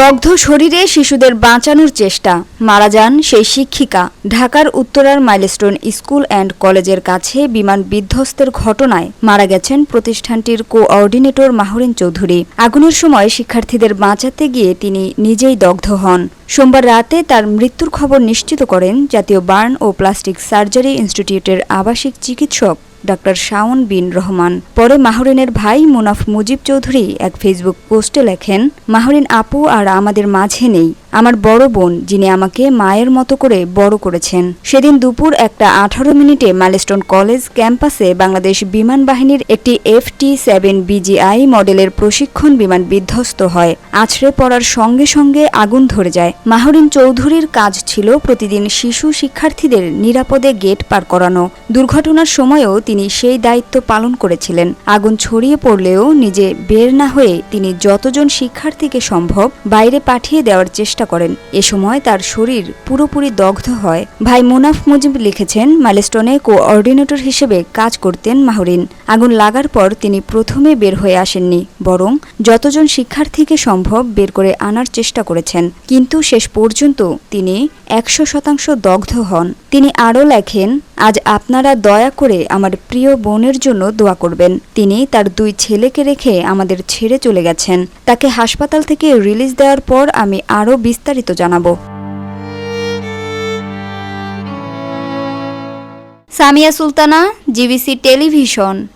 দগ্ধ শরীরে শিশুদের বাঁচানোর চেষ্টা। মারা যান সেই শিক্ষিকা। ঢাকার উত্তরার মাইলস্টোন স্কুল অ্যান্ড কলেজের কাছে বিমান বিধ্বস্তের ঘটনায় মারা গেছেন প্রতিষ্ঠানটির কোঅর্ডিনেটর মাহরিন চৌধুরী। আগুনের সময় শিক্ষার্থীদের বাঁচাতে গিয়ে তিনি নিজেই দগ্ধ হন। সোমবার রাতে তার মৃত্যুর খবর নিশ্চিত করেন জাতীয় বার্ন ও প্লাস্টিক সার্জারি ইনস্টিটিউটের আবাসিক চিকিৎসক ডাক্তার শাওন বিন রহমান। পরে মাহরিনের ভাই মুনাফ মুজিব চৌধুরী এক ফেসবুক পোস্টে লেখেন, মাহরিন আপু আর আমাদের মাঝে নেই। আমার বড় বোন, যিনি আমাকে মায়ের মতো করে বড় করেছেন। সেদিন দুপুর একটা আঠারো মিনিটে মাইলস্টোন কলেজ ক্যাম্পাসে বাংলাদেশ বিমান বাহিনীর একটি এফ টি সেভেন বিজিআই মডেলের প্রশিক্ষণ বিমান বিধ্বস্ত হয়। আছড়ে পড়ার সঙ্গে সঙ্গে আগুন ধরে যায়। মাহরিন চৌধুরীর কাজ ছিল প্রতিদিন শিশু শিক্ষার্থীদের নিরাপদে গেট পার করানো। দুর্ঘটনার সময়ও তিনি সেই দায়িত্ব পালন করেছিলেন। আগুন ছড়িয়ে পড়লেও নিজে বের না হয়ে তিনি যতজন শিক্ষার্থীকে সম্ভব বাইরে পাঠিয়ে দেওয়ার চেষ্টা করেন। এ সময় তার শরীর পুরোপুরি দগ্ধ হয়। ভাই মুনাফ মুজিব লিখেছেন, মাইলস্টোনে কোঅর্ডিনেটর হিসেবে কাজ করতেন মাহরিন। আগুন লাগার পর তিনি প্রথমে বের হয়ে আসেননি, বরং যতজন শিক্ষার্থীকে সম্ভব বের করে আনার চেষ্টা করেছেন। কিন্তু শেষ পর্যন্ত তিনি একশো শতাংশ দগ্ধ হন। তিনি আরও লেখেন আজ আপনারা দয়া করে আমার প্রিয় বোনের জন্য দোয়া করবেন। তিনি তার দুই ছেলেকে রেখে আমাদের ছেড়ে চলে গেছেন। তাকে হাসপাতাল থেকে রিলিজ দেওয়ার পর আমি আরও বিস্তারিত জানাব। Samia Sultana, GBC television.